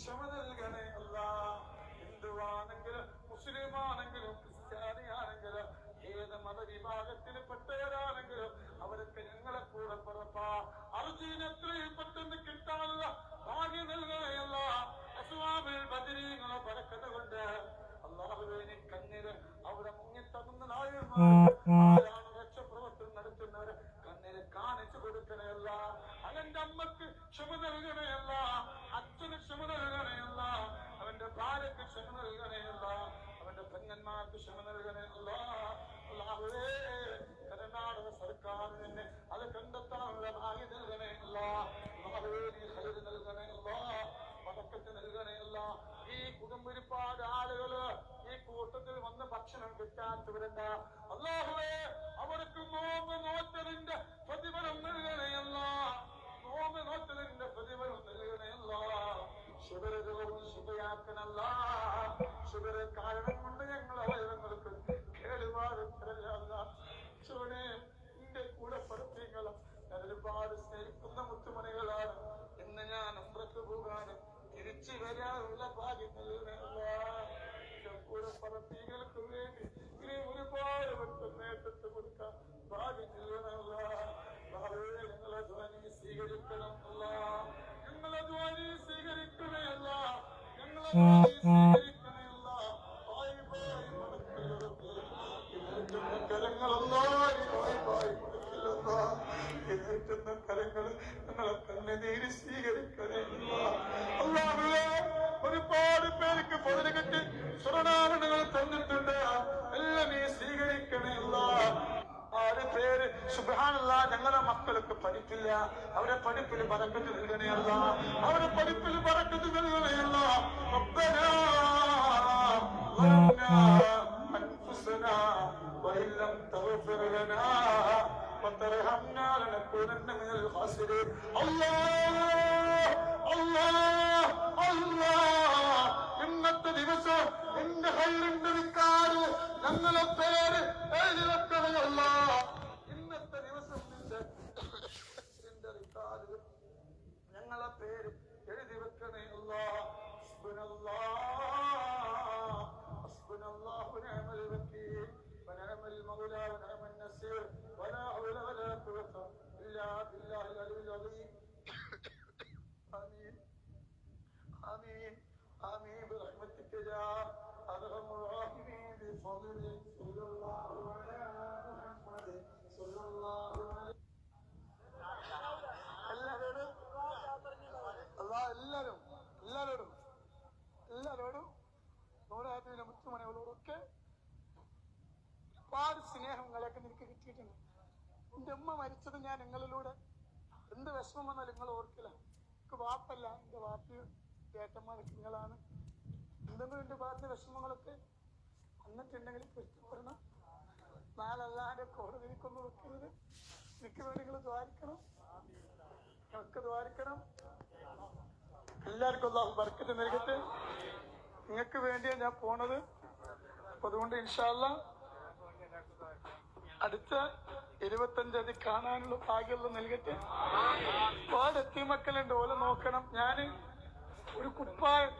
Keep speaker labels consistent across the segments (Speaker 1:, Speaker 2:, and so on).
Speaker 1: ക്ഷമ നൽകണേ അല്ല ഹിന്ദുവാണെങ്കിലും മുസ്ലിമാണെങ്കിലും ക്രിസ്ത്യാനിയാണെങ്കിലും ഏത് മതവിഭാഗത്തിൽ പെട്ടവരാണെങ്കിലും അവരൊക്കെ ഞങ്ങളെ കൂടെ പുറപ്പാ. അർജുന എത്രയും പെട്ടെന്ന് കിട്ടാനുള്ള ഭാഗ്യം നൽകണയല്ല അസുവാമിൽ ബദരീങ്ങളെ പറക്കത കൊണ്ട് അള്ളാഹുവിനെ കണ്ണിൽ അവിടെ മുങ്ങിത്തകുന്ന ശുഭര കാരണമുണ്ട് കൊണ്ട് ഞങ്ങൾ അവയവങ്ങൾക്ക് കേടുപാട് എന്റെ കൂടെ പഠിപ്പിങ്ങളും ഞാൻ ഒരുപാട് സ്നേഹിക്കുന്ന മുത്തുമണികളാണ്. ഇന്ന് ഞാൻ അമ്പ്രത്ത് പോകാനും തിരിച്ചു വരാനുള്ള ഭാഗ്യം കൂടെ പറപ്പികൾക്ക് വേണ്ടി ഇനി ഒരുപാട് മറ്റും നേതൃത്വം കൊടുക്കാൻ ഭാഗ്യം നൽകണമല്ല ഭാവിയെ ധ്വനി സ്വീകരിക്കണം അല്ല ഞങ്ങളെ ധ്വനി സ്വീകരിക്കണമല്ല ഞങ്ങളെ സുബാനല്ല ഞങ്ങളുടെ മക്കൾക്ക് പഠിപ്പില്ല അവരെ പഠിപ്പിൽ പറക്കത്ത് നൽകണയല്ല അവരെ പഠിപ്പിൽ പറക്കത്ത് നൽകണയല്ല ربنا ظلمنا أنفسنا وإن لم تغفر لنا وترحمنا لنكونن من الخاسرين الله الله آمين آمين برحمتك يا أرحم الراحمين بفضلك صلى الله على محمد صلى الله عليه എല്ലാവരോടും അല്ലാ എല്ലാവരും എല്ലാവരോടും എല്ലാവരോടും നൂറാത്തിലെ മുത്തുമണികളോടൊക്കെ ഒരുപാട് സ്നേഹങ്ങളൊക്കെ നിനക്ക് കിട്ടിയിട്ടുണ്ട് എന്റെ ഉമ്മ മരിച്ചത് ഞാൻ നിങ്ങളിലൂടെ എന്ത് വിഷമം വന്നാലും നിങ്ങൾ ഓർക്കില്ല എനിക്ക് വാപ്പല്ല എന്റെ വാപ്പയും ചേട്ടന്മാരൊക്കെ നിങ്ങളാണ് എന്തെങ്കിലും ഉണ്ട് ഭാഗത്ത് വിഷമങ്ങളൊക്കെ വന്നിട്ടുണ്ടെങ്കിൽ പൊരുത്തപ്പെടണം നാലല്ലാതെ അല്ലാതെ കോടതിക്കൊന്നും വെക്കരുത്. എനിക്ക് വേണ്ടി നിങ്ങൾ ദ്വാരിക്കണം. ഞങ്ങൾക്ക് ദ്വാരിക്കണം. എല്ലാവർക്കും അള്ളാഹു ബർക്കത്ത് നൽകട്ടെ. നിങ്ങൾക്ക് വേണ്ടിയാണ് ഞാൻ പോണത്. അപ്പൊ അതുകൊണ്ട് ഇൻഷാല്ല അടുത്ത ഇരുപത്തഞ്ചതി കാണാനുള്ള ഭാഗ്യമുള്ള നൽകട്ടെ. ഒരുപാട് എത്തി മക്കളുണ്ട്. ഓലെ നോക്കണം. ഞാൻ ഒരു കുപ്പായം.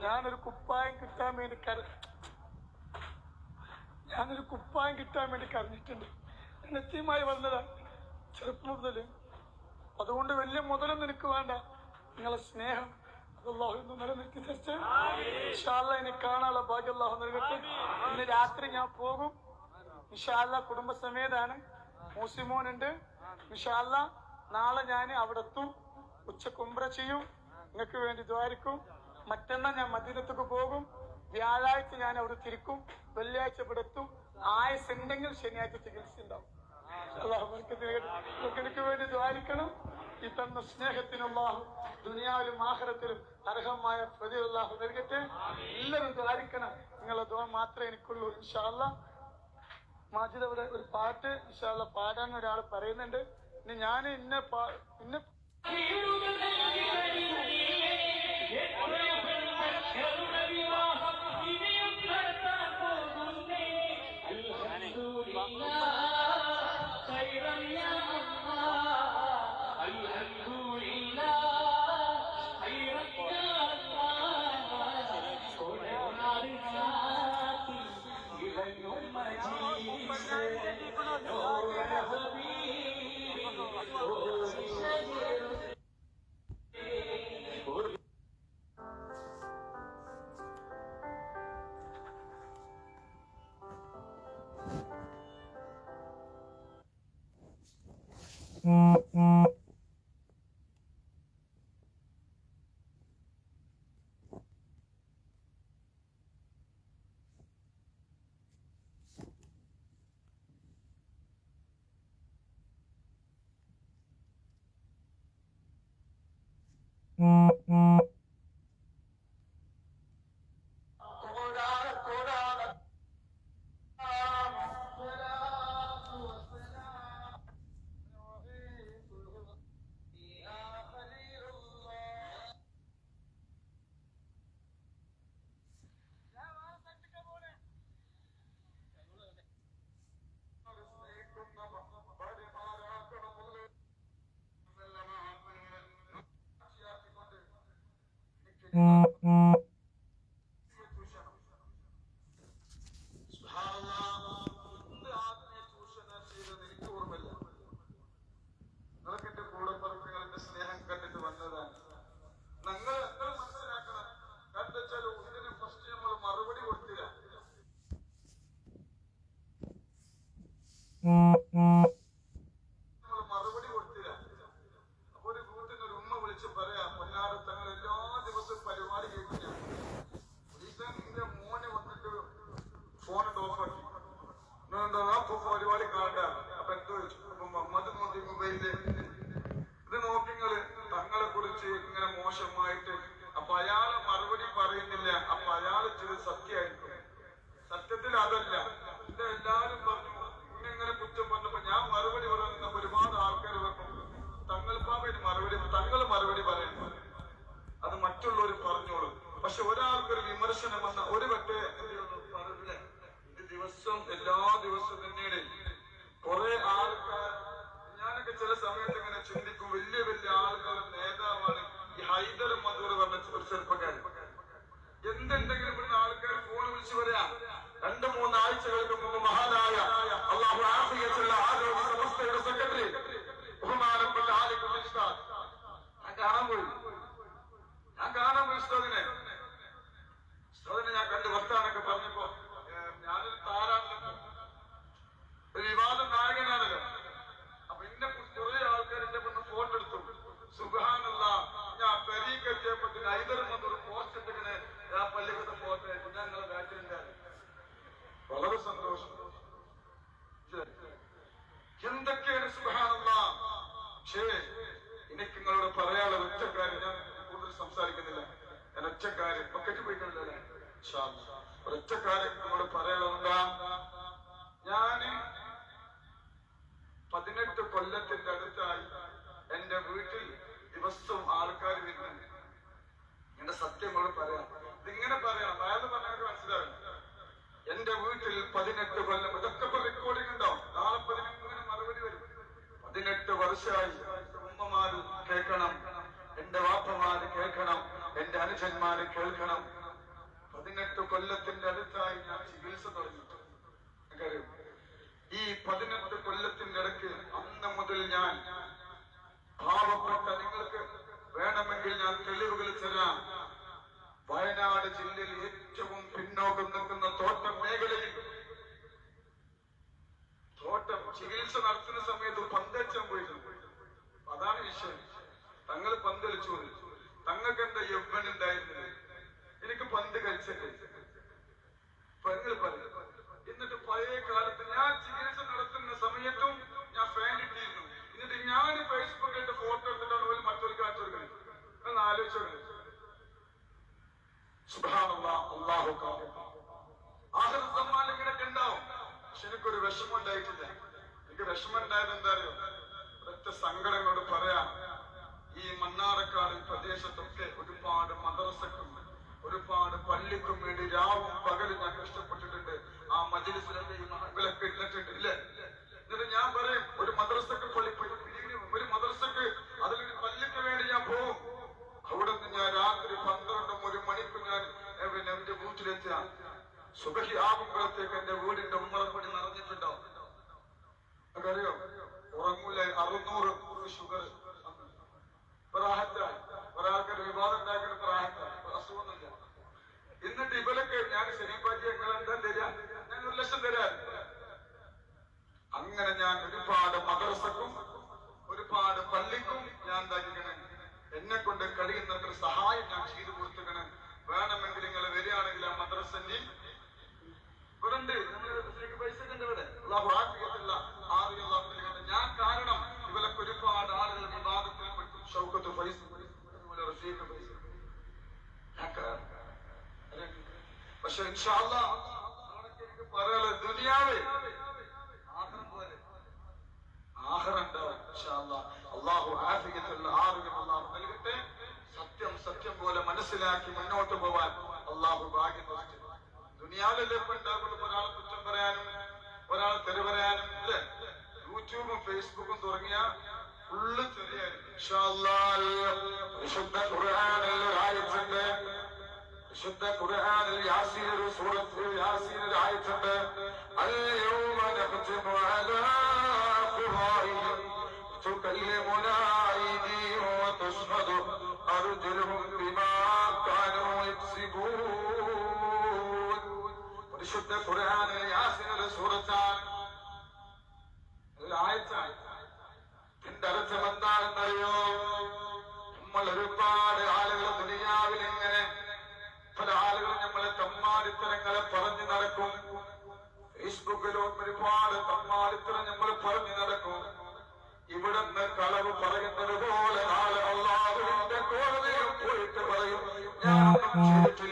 Speaker 1: ഞാനൊരു കുപ്പായം കിട്ടാൻ വേണ്ടി കര ഞാനൊരു കുപ്പായം കിട്ടാൻ വേണ്ടി കരഞ്ഞിട്ടുണ്ട്. ഞാൻ വന്നതാ ചെറുപ്പം മുതൽ. അതുകൊണ്ട് വലിയ മുതലൊന്നും എനിക്ക് വേണ്ട. നിങ്ങളെ സ്നേഹം കാണാനുള്ള ഭാഗ്യം അള്ളാഹു നൽകട്ടെ. ഇന്ന് രാത്രി ഞാൻ പോകും. നിഷാല്ല കുടുംബസമേതാണ്. മൂസിമോനുണ്ട്. നിഷാല്ല നാളെ ഞാൻ അവിടെ എത്തും ഉച്ച കുമ്പ്ര ചെയ്യും. നിങ്ങൾക്ക് വേണ്ടി ദ്വാരിക്കും മറ്റന്നാൾ ഞാൻ മദീനത്തേക്ക് പോകും. വ്യാഴാഴ്ച ഞാൻ അവിടെ തിരിക്കും. വെള്ളിയാഴ്ച ഇവിടെ എത്തും. ആയുസ് ഉണ്ടെങ്കിൽ ശനിയാഴ്ച ചികിത്സ ഉണ്ടാവും. വേണ്ടി ദ്വാരിക്കണം. ഈ തന്ന സ്നേഹത്തിന് അള്ളാഹു ദുനിയാവിലും ആഹരത്തിലും അർഹമായ പ്രതി ഉള്ളാഹു നൽകട്ടെ. എല്ലാവരും ദ്വാരിക്കണം. നിങ്ങളെ ദ്വാ മാത്രമേ എനിക്കുള്ളൂ ഇൻഷാല്ല മാജിദ് അവിടെ ഒരു പാട്ട് ഇൻഷാല്ല പാടാൻ ഒരാൾ പറയുന്നുണ്ട്. ഇനി ഞാൻ ഇന്ന ഇന്ന
Speaker 2: Get ready. Mm. തോഫാക്കി എന്താ ആ പരിപാടി കാണണ്ട അപ്പൊ എന്തോ അപ്പൊ മമ്മദ് മോദി നോക്കിങ്ങൾ തങ്ങളെ കുറിച്ച് ഇങ്ങനെ മോശമായിട്ട് അപ്പൊ അയാളെ മറുപടി പറയുന്നില്ല അപ്പൊ അയാൾ ചില സത്യമായിരിക്കും. സത്യത്തിൽ അതല്ല. ഇത് എല്ലാരും പോസ്റ്റ് ആ സന്തോഷം. കൂടുതൽ സംസാരിക്കുന്നില്ല. പതിനെട്ട് കൊല്ലത്തിന്റെ അടുത്തായി എന്റെ വീട്ടിൽ ദിവസവും ആൾക്കാർ വരുന്നുണ്ട്. എന്റെ സത്യങ്ങൾ പറയാം. ഇതിങ്ങനെ പറയാം അതായത് പറഞ്ഞവർക്ക് മനസ്സിലാവും എന്റെ വീട്ടിൽ പതിനെട്ട് കൊല്ലം ഇതൊക്കെ ഇപ്പൊ റെക്കോർഡിംഗ് ഉണ്ടാവും നാളെ പതിനെട്ടിങ്ങനെ മറുപടി വരും. പതിനെട്ട് വർഷമായി ഉമ്മമാര് കേൾക്കണം. എന്റെ വാപ്പമാര് കേൾക്കണം. എന്റെ അനുജന്മാര് കേൾക്കണം. പതിനെട്ട് കൊല്ലത്തിന്റെ അടുത്തായി ഞാൻ ചികിത്സ തുടങ്ങിയിട്ട് നിങ്ങൾക്കറിയോ? ഈ പതിനെട്ട് കൊല്ലത്തിന്റെ ഇടയ്ക്ക് അന്ന് മുതൽ ഞാൻ പാവപ്പെട്ട നിങ്ങൾക്ക് വേണമെങ്കിൽ ഞാൻ തെളിവുകൾ തരാം. വയനാട് ജില്ലയിൽ ഏറ്റവും പിന്നോക്കം നിൽക്കുന്ന തോട്ടം മേഖലയിൽ തോട്ടം ചികിത്സ നടത്തുന്ന സമയത്ത് പന്തളിച്ചാൻ പോയിട്ടുണ്ട് അതാണ് വിഷയം. തങ്ങൾ പന്തലിച്ചു തങ്ങൾക്ക് എന്താ യവൻ ഉണ്ടായിരുന്നത്? എനിക്ക് പന്ത് പറയും. എന്നിട്ട് പഴയ കാലത്ത് ഞാൻ ചികിത്സ നടത്തുന്ന സമയത്തും ഞാൻ ഫാൻ ഇട്ടിരുന്നു. എന്നിട്ട് ഞാൻ ഫേസ്ബുക്കിലിട്ട് ഫോട്ടോ എടുത്തിട്ടാണ് മറ്റൊരു കാണിച്ചു കൊടുക്കുന്നത് ഒന്ന് ആലോചിച്ചു അള്ളാഹു സമ്മാനം ഇങ്ങനെയൊക്കെ ഉണ്ടാവും പക്ഷെ എനിക്കൊരു വിഷമം ഉണ്ടായിട്ടില്ല. എനിക്ക് വിഷമം ഉണ്ടായത് എന്താ അറിയോ? ഒറ്റ സങ്കടം കൊണ്ട് പറയാം. ഈ മണ്ണാറക്കാട് പ്രദേശത്തൊക്കെ ഒരുപാട് മദ്രസക്കും ഒരുപാട് പള്ളിക്കും വേണ്ടി രാവും പകലും ഞാൻ കഷ്ടപ്പെട്ടിട്ടുണ്ട് ആ മജിലിസിലൊക്കെ ഈ മകളൊക്കെ ഇരുന്നിട്ടുണ്ട് ഇല്ലേ? എന്നിട്ട് ഞാൻ പറയും ഒരു മദ്രസക്ക് പള്ളി ഒരു മദ്രസക്ക് അതിലൊരു പള്ളിക്ക് വേണ്ടി ഞാൻ പോകും അവിടെ നിന്ന് ഞാൻ രാത്രി പന്ത്രണ്ടും ഒരു മണിക്ക് ഞാൻ ഏ, പിന്നെ എന്റെ വീട്ടിലെത്തിയ സുഖി ആകുമ്പോഴത്തേക്ക് എന്റെ വീടിന്റെ ഉമ്മറപ്പടി നിറഞ്ഞിട്ടുണ്ടാവും അറിയോ ഉറങ്ങൂല അറുന്നൂറ് ഷുഗർ പ്രാഹത്തായി ഒരാൾക്ക് ഒരു വിവാദം ഉണ്ടാക്കുന്ന പ്രാഹത്തായി അസുഖമൊന്നുമില്ല എന്നിട്ട് ഇവലൊക്കെ ഞാൻ ശരിപ്പാറ്റി നിങ്ങൾ എന്താ തരാ ഞാൻ ഒരു ലക്ഷം തരാൻ അങ്ങനെ ഞാൻ ഒരുപാട് മദ്രസക്കും ഒരുപാട് പള്ളിക്കും ഞാൻ എന്താക്കിക്കണേ എന്നെ കൊണ്ട് കഴിയുന്നത്ര സഹായം ഞാൻ ചെയ്തു കൊടുത്തിക്കണേ വേണമെങ്കിൽ നിങ്ങൾ വരികയാണെങ്കിൽ ആ മദ്രസന്റെ ഇവിടെ ഉണ്ട് നമ്മൾ ഇതിലേക്ക് പൈസ ഒക്കെ ഉണ്ട് ഇവിടെ അള്ളാഹു ആഫിയത്തുള്ള ആളുകൾ അള്ളാഹു നൽകട്ടെ. ഞാൻ കാരണം ഇവരൊക്കെ ഒരുപാട് ആളുകൾ വിവാദത്തിൽ പൈസ അതുപോലെ റഫീഖ് പൈസ ഞാൻ കാരണം പക്ഷെ ഇൻഷാല്ല എനിക്ക് പറയാനുള്ളത് ദുനിയാവ് ആഹ്റം പോലെ ആഹ്റം ഉണ്ടാവും ഇൻഷാല്ലാ. അള്ളാഹു ആഫിയത്തുള്ള ആരോഗ്യം അള്ളാഹു നൽകട്ടെ സത്യം സത്യം പോലെ മനസ്സിലാക്കി മുന്നോട്ട് പോവാൻ അള്ളാഹു ഭാഗ്യം തരട്ടെ ദുനിയാവിലെ ഇപ്പൊ ഉണ്ടാകുള്ളൂ ഒരാളെ കുറ്റം പറയാനും ഒരാളെ പറയാനും അല്ലേ? യൂട്യൂബും ഫേസ്ബുക്കും തുടങ്ങിയ إيه؟ إن شاء الله شد القرآن رعايتنا شد القرآن يعسير سورة يعسير رعايتنا اليوم نختم على قرائهم تكلمنا ايديهم وتشهد أرجلهم بما كانوا يكسبون. ونشد القرآن يعسير سورة العايتين അർത്ഥം എന്താണെന്നറിയോ നമ്മൾ ഒരുപാട് ആളുകൾ ദുനിയാവിൽ പല ആളുകളും നമ്മളെ തമ്മാടിത്തരങ്ങളെ പറഞ്ഞു നടക്കും. ഫേസ്ബുക്കിലും ഒരുപാട് തമ്മാടിത്തരം നമ്മൾ പറഞ്ഞു നടക്കും. ഇവിടുന്ന് കളവ് പറയുന്നത് പോലെ നാളെ അള്ളാഹുവിന്റെ കോടതിയിൽ ഞാൻ മക്കൾക്ക് ചെയ്തിട്ടില്ല